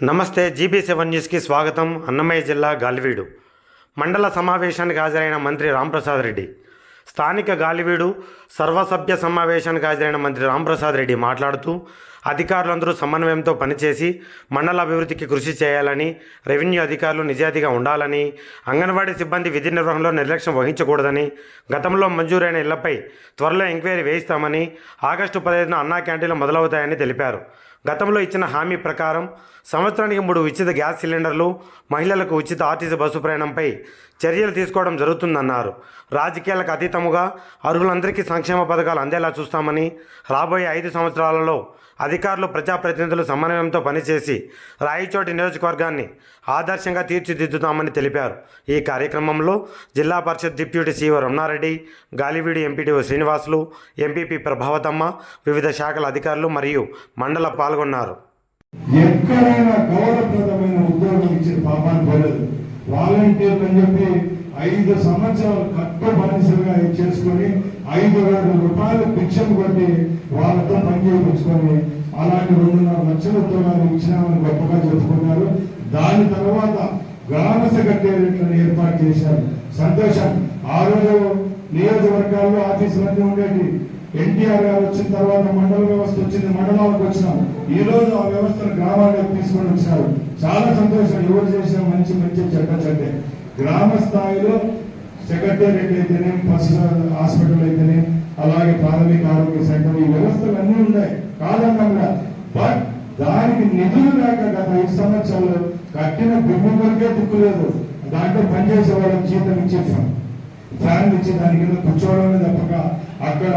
నమస్తే GB seven న్యూస్కి స్వాగతం. అన్నమయ్య జిల్లా గాలివీడు. మండల సమావేశానికి హాజరైన మంత్రి రాంప్రసాద్ రెడ్డి. స్థానిక గాలివీడు సర్వసభ్య సమావేశానికి హాజరైన మంత్రి రాంప్రసాద్ రెడ్డి మాట్లాడుతూ అధికారులందరూ సమన్వయంతో పనిచేసి మండల అభివృద్ధికి కృషి చేయాలని రెవెన్యూ అధికారులు నిజాయితీగా ఉండాలని అంగన్వాడీ సిబ్బంది విధి నిర్వహణలో నిర్లక్ష్యం వహించకూడదని గతంలో మంజూరైన ఇళ్ళపై త్వరలో ఎంక్వైరీ వేయిస్తామని ఆగస్టు పదహైదున అన్నా క్యాంటీన్లు మొదలవుతాయని తెలిపారు. గతంలో ఇచ్చిన హామీ ప్రకారం సంవత్సరానికి మూడు ఉచిత గ్యాస్ సిలిండర్లు మహిళలకు ఉచిత ఆర్టీసీ బస్సు ప్రయాణంపై చర్యలు తీసుకోవడం జరుగుతుందన్నారు. రాజకీయాలకు అతీతముగా అర్హులందరికీ సంక్షేమ పథకాలు అందేలా చూస్తామని రాబోయే ఐదు సంవత్సరాలలో అధికారులు ప్రజాప్రతినిధులు సమన్వయంతో పనిచేసి రాయిచోటి నియోజకవర్గాన్ని ఆదర్శంగా తీర్చిదిద్దుతామని తెలిపారు. ఈ కార్యక్రమంలో Zilla Parishad deputy CEO Ramana Reddy Galiveedi MPDO Srinivasulu MPP Prabhavathamma వివిధ శాఖల అధికారులు మరియు మండల పాల్గొన్నారు. ఎక్కడైనా గౌరవప్రదమైన ఉద్యోగం ఇచ్చిన పాపాన్ని పోలేదు వాలంటీర్ అని చెప్పి ఐదు సంవత్సరాలు కట్టుబడిసలుగా చేసుకొని ఐదు వేల రూపాయలు పిచ్చం కొట్టి వాళ్ళతో పని చేయించుకొని అలాంటి రెండున్నర లక్షల ఉద్యోగాలు ఇచ్చినామని గొప్పగా చెప్పుకున్నారు. దాని తర్వాత గ్రామ సెక్రటేరియట్లను ఏర్పాటు చేశారు. సంతోషం. ఆ రోజు నియోజకవర్గాల్లో ఆఫీసులన్నీ ఉండేవి ఎన్టీఆర్ గారు వచ్చిన తర్వాత గ్రామాలకు వచ్చినాం. ఈ రోజు ఆ వ్యవస్థను గ్రామాలకు తీసుకొని వచ్చినారు. చాలా సంతోషం. ఎవరు చేసిన మంచి మంచి చెడ్డ చెడ్డే. గ్రామ స్థాయిలో సెక్రటేరియట్ అయితేనే ఫస్ట్ హాస్పిటల్ అయితేనే అలాగే ప్రాథమిక ఆరోగ్య సెంటర్ ఈ వ్యవస్థలు అన్నీ ఉన్నాయి. కాదన్నా బట్ దానికి నిధులు లేక గత ఐదు సంవత్సరాలు కట్టిన భూమి వరకే దిక్కులేదు దాంట్లో పనిచేసే వాళ్ళకి జీతం ఇచ్చేసాం ఫ్యాన్ ఇచ్చి దాని కింద కూర్చోవడమే తప్పక. అక్కడ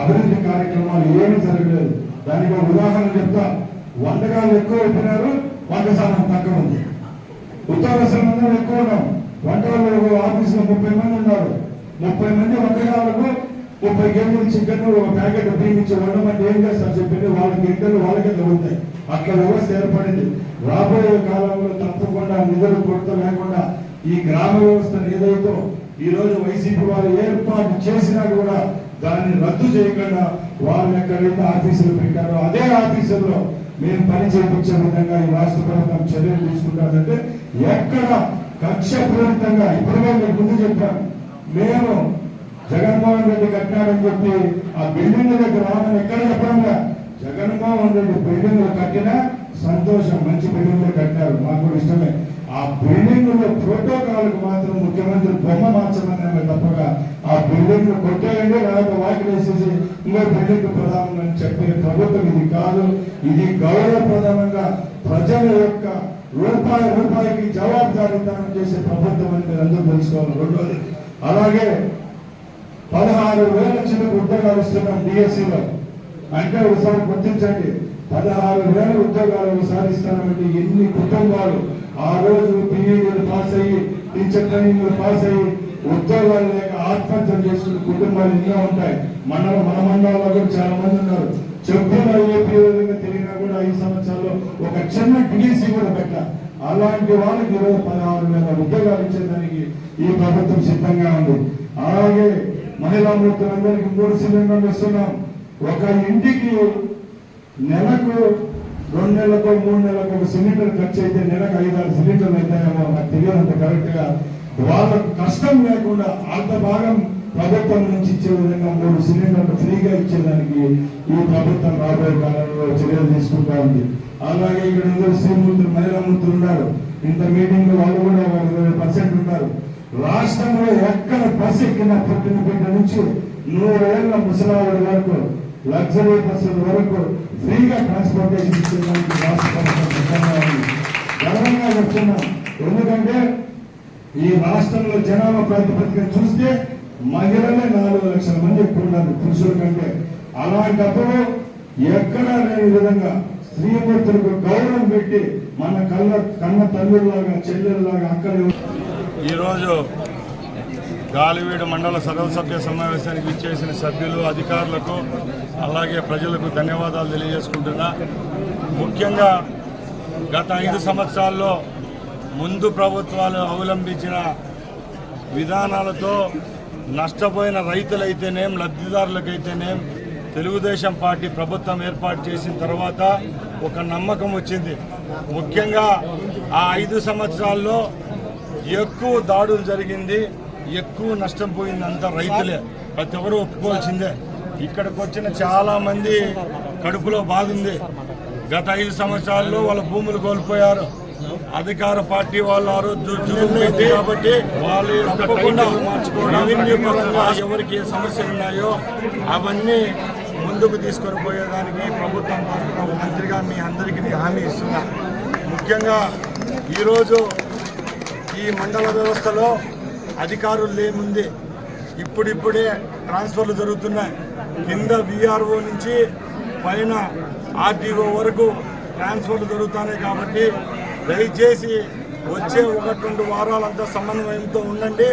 అభివృద్ధి కార్యక్రమాలు ఏమీ జరగలేదు. దానికి ఒక ఉదాహరణ చెప్తా. వంటకాలు ఎక్కువ అయిపోయినారు వంట సామాన్ తక్కువ ఉంది. ఉద్యోగస్తులు అందరం ఎక్కువ ఉన్నాం. వంట ఆఫీసులో ముప్పై మంది ఉన్నారు. ముప్పై మంది వంటకాలకు ముప్పై కేజీలు చికెన్ ఒక ప్యాకెట్ ఉపయోగించి వండడం అంటే ఏం చేస్తారు చెప్పింది వాళ్ళకి ఇంటర్లు వాళ్ళకే తగ్గుతాయి అట్లా వ్యవస్థ ఏర్పడింది రాబోయే కాలంలో తప్పకుండా నిధులు కొరత లేకుండా ఈ గ్రామ వ్యవస్థను ఏదైతే ఈ రోజు వైసీపీ వాళ్ళు ఏర్పాటు చేసినా కూడా దాన్ని రద్దు చేయకుండా వాళ్ళు ఎక్కడైతే ఆఫీసులు పెట్టారో అదే ఆఫీసుల్లో మేము పని చేయించే విధంగా ఈ రాష్ట్ర ప్రభుత్వం చర్యలు తీసుకుంటారంటే ఎక్కడ కక్ష పూరితంగా ఇప్పుడు నేను ముందు చెప్పాను మేము జగన్మోహన్ రెడ్డి కట్టినాడని చెప్పి ఆ బిల్డింగ్ దగ్గర రామని ఎక్కడ చెప్పడంగా జగన్మోహన్ రెడ్డి బిల్డింగ్ కట్టినా సంతోషం మంచి బిల్డింగ్ కట్టినారు మాకు కూడా ఇష్టమే. ఆ బిల్డింగ్లో ప్రోటోకాల్ మాత్రం ముఖ్యమంత్రి బొమ్మ మార్చమని తప్పగా ఆ బిల్డింగ్ కొట్టేయండి లేకపోతే వాకి వేసేసి ఇంకో ప్రజలకు ప్రధానం అని చెప్పే ప్రభుత్వం ఇది కాదు. ఇది గౌరవప్రధానంగా ప్రజల యొక్క రూపాయి రూపాయికి జవాబుదారీతనం చేసే ప్రభుత్వం అని మీరు అందరూ తెలుసుకోవాలి. రెండోది అలాగే పదహారు వేల చిన్న ఉద్యోగాలు ఇస్తున్నాం డిఎస్సిలో అంటే ఒకసారి గుర్తించండి పదహారు వేల ఉద్యోగాలు ఒకసారి ఇస్తామంటే ఎన్ని కుటుంబాలు ఆ రోజు పీఈడీలు పాస్ అయ్యి టీచర్ ట్రైనింగ్లు పాస్ అయ్యి ఉద్యోగాలు లేక ఆత్మహత్యలు చేసుకున్న కుటుంబాలు ఎన్నో ఉంటాయి. మన మన మండలంలో కూడా చాలా మంది ఉన్నారు. చెప్పులు ఏపీ విధంగా తెలియనా కూడా ఐదు సంవత్సరాల్లో ఒక చిన్న డిఎస్సి కూడా పెట్ట. అలాంటి వాళ్ళకి ఇరవై పదహారు వేల ఉద్యోగాలు ఇచ్చేదానికి ఈ ప్రభుత్వం సిద్ధంగా ఉంది. అలాగే మహిళా మృతులందరికీ మూడు సిలిండర్లు ఇస్తున్నాం. ఒక ఇంటికి నెలకు రెండు నెలలకు మూడు నెలలకు ఒక సిలిండర్ ఖర్చు అయితే నెలకు ఐదారు సిలిండర్లు అవుతాయేమో నాకు తెలియదు అంత కరెక్ట్గా వాళ్ళకు కష్టం లేకుండా అంత భాగం ప్రభుత్వం నుంచి ఇచ్చే విధంగా మూడు సిలిండర్లు ఫ్రీగా ఇచ్చేదానికి ఈ ప్రభుత్వం రాబోయే కాలంలో చర్యలు తీసుకుంటా ఉంది. అలాగే ఇక్కడ అందరూ శ్రీమూర్తులు మహిళా మూర్తులు ఉన్నారు. ఇంత మీటింగ్ వాళ్ళు కూడా ఒక ఇరవై పర్సెంట్ ఉన్నారు. రాష్ట్రంలో ఎక్కడ బస్సు ఎక్కిన పుట్టిన బిడ్డ నుంచి నూరేళ్ళ ముసలావుల వరకు లగ్జరీ బస్సుల వరకు ఫ్రీగా ట్రాన్స్పోర్టేషన్ ఇచ్చేదానికి రాష్ట్ర ప్రభుత్వం ఉంది. గర్వంగా చెప్తున్నాం. ఎందుకంటే ఈ రాష్ట్రంలో జనాభా ప్రాతిపదికన చూస్తే మహిళలే నాలుగు లక్షల మంది ఎక్కువ ఉన్నారు పురుషుల కంటే. అలాంటప్పుడు ఎక్కడా లేని విధంగా స్త్రీమూర్తులకు గౌరవం పెట్టి మన కళ్ళ కన్న తల్లుల్లాగా చెల్లెల్లాగా అక్కడ ఈరోజు గాలివీడు మండల సర్వసభ్య సమావేశానికి ఇచ్చేసిన సభ్యులు అధికారులకు అలాగే ప్రజలకు ధన్యవాదాలు తెలియజేసుకుంటున్నా. ముఖ్యంగా గత ఐదు సంవత్సరాల్లో ముందు ప్రభుత్వాలు అవలంబించిన విధానాలతో నష్టపోయిన రైతులైతేనేం లబ్ధిదారులకైతేనేం తెలుగుదేశం పార్టీ ప్రభుత్వం ఏర్పాటు చేసిన తర్వాత ఒక నమ్మకం వచ్చింది. ముఖ్యంగా ఆ ఐదు సంవత్సరాల్లో ఎక్కువ దాడులు జరిగింది ఎక్కువ నష్టం పోయింది అంతా రైతులే. ప్రతి ఒక్కరు ఒప్పుకోవాల్సిందే. ఇక్కడికి వచ్చిన చాలామంది కడుపులో బాధ ఉంది. గత ఐదు సంవత్సరాల్లో వాళ్ళ భూములు కోల్పోయారు. అధికార పార్టీ వాళ్ళు ఆ రోజు కాబట్టి వాళ్ళు తప్పకుండా రెవెన్యూ పరంగా ఎవరికి ఏ సమస్యలు ఉన్నాయో అవన్నీ ముందుకు తీసుకొని పోయేదానికి ప్రభుత్వం తరఫున మంత్రిగా మీ అందరికీ హామీ ఇస్తున్నా. ముఖ్యంగా ఈరోజు ఈ మండల వ్యవస్థలో అధికారులు లేముంది. ఇప్పుడిప్పుడే ట్రాన్స్ఫర్లు జరుగుతున్నాయి. కింద విఆర్ఓ నుంచి పైన ఆర్టీఓ వరకు ట్రాన్స్ఫర్లు జరుగుతున్నాయి కాబట్టి దయచేసి వచ్చే ఒకటి రెండు వారాలంతా సమన్వయంతో ఉండండి.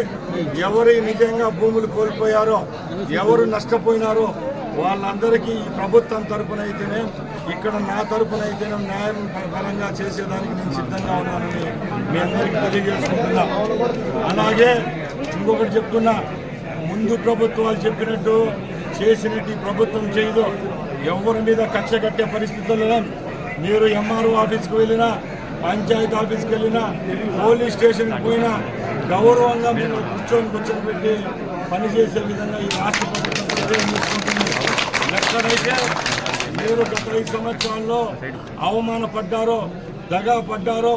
ఎవరు నిజంగా భూములు కోల్పోయారో ఎవరు నష్టపోయినారో వాళ్ళందరికీ ఈ ప్రభుత్వం తరపున అయితేనే ఇక్కడ నా తరపున అయితేనే న్యాయం పరంగా చేసేదానికి నేను సిద్ధంగా ఉన్నానని మీ అందరికీ తెలియజేసుకుంటున్నా. అలాగే ఇంకొకటి చెప్తున్నా ముందు ప్రభుత్వాలు చెప్పినట్టు చేసినట్టు ప్రభుత్వం చేయదు. ఎవరి మీద కక్ష కట్టే పరిస్థితుల్లో మీరు ఎంఆర్ఓ ఆఫీస్కి వెళ్ళినా పంచాయతీ ఆఫీస్కి వెళ్ళినా పోలీస్ స్టేషన్కి పోయినా గౌరవంగా మీరు కూర్చొని కూర్చొని పెట్టి పనిచేసే విధంగా ఈ రాష్ట్ర ప్రభుత్వం ఎక్కడైతే మీరు గత ఐదు సంవత్సరాల్లో అవమానపడ్డారో దగా పడ్డారో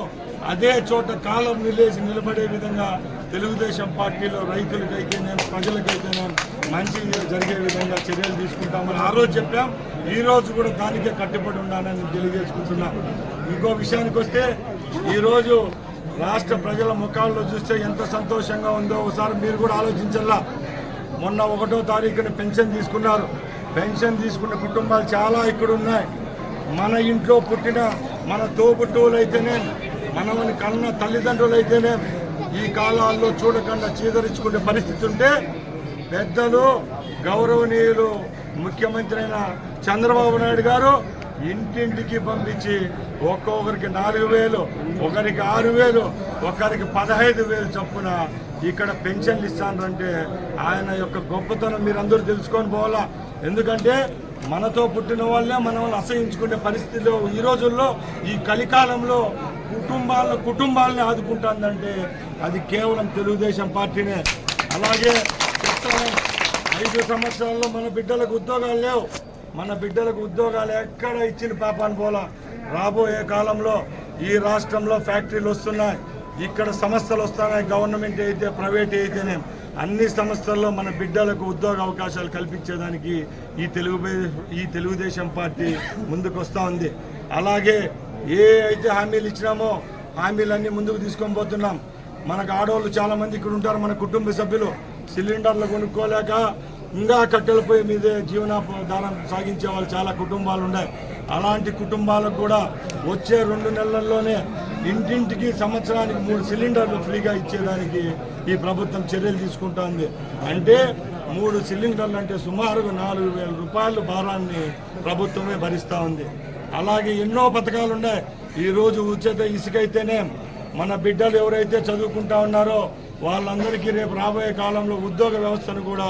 అదే చోట కాలం నిలేసి నిలబడే విధంగా తెలుగుదేశం పార్టీలో రైతులకైతేనే ప్రజలకైతేనే మంచి జరిగే విధంగా చర్యలు తీసుకుంటామని ఆ రోజు చెప్పాం. ఈ రోజు కూడా దానికే కట్టుబడి ఉండాలని తెలియజేసుకుంటున్నా. ఇంకో విషయానికి వస్తే ఈరోజు రాష్ట్ర ప్రజల ముఖాల్లో చూస్తే ఎంత సంతోషంగా ఉందో ఒకసారి మీరు కూడా ఆలోచించల్లా. మొన్న ఒకటో తారీఖున పెన్షన్ తీసుకున్నారు. పెన్షన్ తీసుకున్న కుటుంబాలు చాలా ఇక్కడ ఉన్నాయి మన ఇంట్లో పుట్టిన మన తోబుట్టువులు అయితేనే మనమని కన్న తల్లిదండ్రులు అయితేనే ఈ కాలాల్లో చూడకుండా చీదరించుకునే పరిస్థితి ఉంటే పెద్దలు గౌరవనీయులు ముఖ్యమంత్రి అయిన చంద్రబాబు నాయుడు గారు ఇంటింటికి పంపించి ఒక్కొక్కరికి నాలుగు వేలు ఒకరికి ఆరు వేలు ఒకరికి పదహైదు వేలు చొప్పున ఇక్కడ పెన్షన్లు ఇస్తానంటే ఆయన యొక్క గొప్పతనం మీరందరూ తెలుసుకొని పోవాలా? ఎందుకంటే మనతో పుట్టిన వాళ్ళే మనల్ని అసహించుకునే పరిస్థితిలో ఈ రోజుల్లో ఈ కలికాలంలో కుటుంబాల కుటుంబాలని ఆదుకుంటుందంటే అది కేవలం తెలుగుదేశం పార్టీనే. అలాగే ఐదు సంవత్సరాల్లో మన బిడ్డలకు ఉద్యోగాలు లేవు. మన బిడ్డలకు ఉద్యోగాలు ఎక్కడ ఇచ్చిన పాపాన్ని పోలా. రాబోయే కాలంలో ఈ రాష్ట్రంలో ఫ్యాక్టరీలు వస్తున్నాయి. ఇక్కడ సంస్థలు వస్తున్నాయి గవర్నమెంట్ అయితే ప్రైవేట్ అయితేనే. అన్ని సంస్థల్లో మన బిడ్డలకు ఉద్యోగ అవకాశాలు కల్పించేదానికి ఈ తెలుగు ఈ తెలుగుదేశం పార్టీ ముందుకు వస్తూ ఉంది. అలాగే ఏ అయితే హామీలు ఇచ్చినామో హామీలన్నీ ముందుకు తీసుకొని పోతున్నాం. మనకు ఆడవాళ్ళు చాలామంది ఇక్కడ ఉంటారు మన కుటుంబ సభ్యులు సిలిండర్లు కొనుక్కోలేక ఇంకా కట్టెల పొయ్యి మీదే జీవనాధారం సాగించే వాళ్ళు చాలా కుటుంబాలు ఉన్నాయి. అలాంటి కుటుంబాలకు కూడా వచ్చే రెండు నెలల్లోనే ఇంటింటికి సంవత్సరానికి మూడు సిలిండర్లు ఫ్రీగా ఇచ్చేదానికి ఈ ప్రభుత్వం చర్యలు తీసుకుంటోంది. అంటే మూడు సిలిండర్లు అంటే సుమారుగా నాలుగు వేల రూపాయల భారాన్ని ప్రభుత్వమే భరిస్తూ ఉంది అలాగే ఎన్నో పథకాలు ఉన్నాయి. ఈరోజు ఉచిత ఇసుకైతేనే మన బిడ్డలు ఎవరైతే చదువుకుంటా ఉన్నారో వాళ్ళందరికీ రేపు రాబోయే కాలంలో ఉద్యోగ వ్యవస్థను కూడా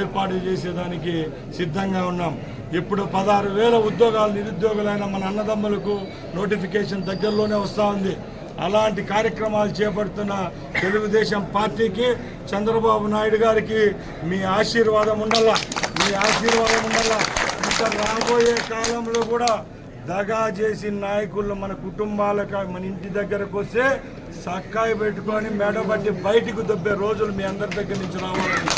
ఏర్పాటు చేసేదానికి సిద్ధంగా ఉన్నాం. ఇప్పుడు పదహారు వేల ఉద్యోగాలు నిరుద్యోగులైన మన అన్నదమ్ములకు నోటిఫికేషన్ దగ్గరలోనే వస్తూ ఉంది. అలాంటి కార్యక్రమాలు చేపడుతున్న తెలుగుదేశం పార్టీకి చంద్రబాబు నాయుడు గారికి మీ ఆశీర్వాదం ఉండాలా. మీ ఆశీర్వాదం ఉండాలా. ఇంకా రాబోయే కాలంలో కూడా దగా చేసిన నాయకులు మన కుటుంబాలకు మన ఇంటి దగ్గరకు వస్తే సక్కాయి పెట్టుకొని మెడబట్టి బయటకు బయటికి దొబ్బే రోజులు మీ అందరి దగ్గర నుంచి రావాలని